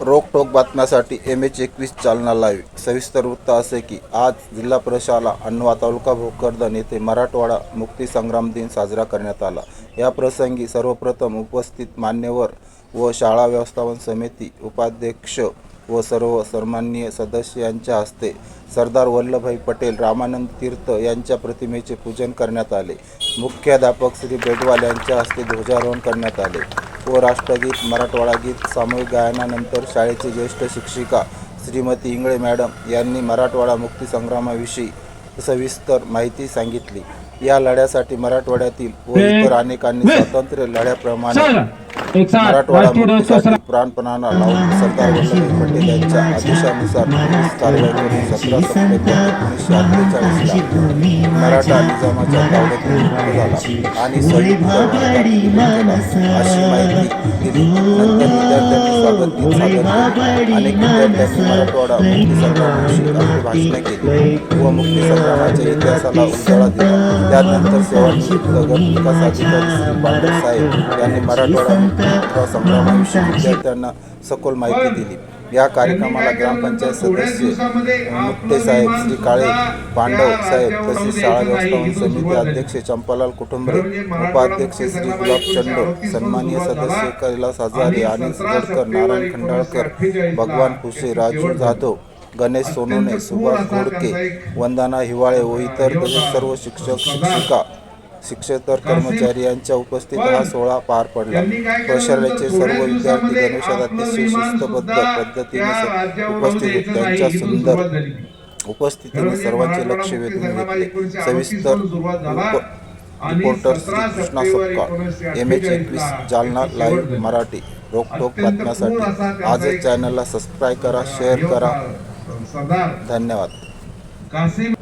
रोकटोक बातम्यासाठी M H एकवीस चालना लाईव्ह सविस्तर वृत्त असे की आज जिल्हा प्रशाला अन्वा तालुका भोकरदन येथे मराठवाडा मुक्ती संग्राम दिन साजरा करण्यात आला. या प्रसंगी सर्वप्रथम उपस्थित मान्यवर व शाळा व्यवस्थापन समिती उपाध्यक्ष व सर्व सन्माननीय सदस्य यांच्या हस्ते सरदार वल्लभभाई पटेल रामानंद तीर्थ यांच्या प्रतिमेचे पूजन करण्यात आले. मुख्याध्यापक श्री बेडवाल यांच्या हस्ते ध्वजारोहण करण्यात आले. व राष्ट्रगीत मराठवाडा गीत सामूहिक गायनानंतर शाळेची ज्येष्ठ शिक्षिका श्रीमती इंगळे मॅडम यांनी मराठवाडा मुक्ती संग्रामाविषयी सविस्तर माहिती सांगितली. या लढ्यासाठी मराठवाड्यातील व इतर अनेकांनी स्वातंत्र्य लढ्याप्रमाणे मराठवाडा मुक्तीसाठी प्राणपणाला लावून सरदार वल्लभभाई पटेल यांच्या आदेशानुसार पोलीस कारवाई करून सतरा सप्टेंबर एकोणीसशे अठ्ठेचाळीसला मराठा निजामाच्या तावडीतून मुक्त झाला आणि केला अशी माहिती दिली. नंतर विद्यार्थ्यांनी स्वागत गीत सादर केले अनेक विद्यार्थ्यांनी मराठवाडा मुक्ती संग्रामाविषयी आपली भाषणे केली. व मुक्ती संग्रामाच्या इतिहासाला उजाळा दिला. त्यानंतर सेवानिवृत्त गट विकासाची पांडव साहेब यांनी मराठवाडा संग्रामाविषयी विद्यार्थ्यांना सखोल माहिती दिली. या कार्यक्रमाला ग्रामपंचायत सदस्य मुक्ते साहेब श्री काळे पांडव साहेब तसेच शाळा व्यवस्थापन समिती अध्यक्ष चंपालाल कुटुंबरे उपाध्यक्ष श्री गुलाब चंड सन्माननीय सदस्य कैलास हजारे अनिल गडकर नारायण खंडाळकर भगवान खुशे राजू जाधव गणेश सोनोने सुभाष घोडके वंदना हिवाळे व इतर तसेच सर्व शिक्षक शिक्षिका शिक्षकेतर कर्मचारी यांच्या उपस्थित हा सोहळा पार पडला. प्रशालेचे सर्व विद्यार्थी गणेशात अतिशय शिस्तबद्ध पद्धतीने उपस्थित त्यांच्या सुंदर उपस्थितीने सर्वांचे लक्ष वेधून घेतले. सविस्तर उप- reporter Shri Krishna Sapkal M H एकवीस जालना लाईव्ह मराठी. रोकटोक बातम्यासाठी आजच चॅनलला सबस्क्राईब करा शेअर करा. सरदार धन्यवाद. कासिम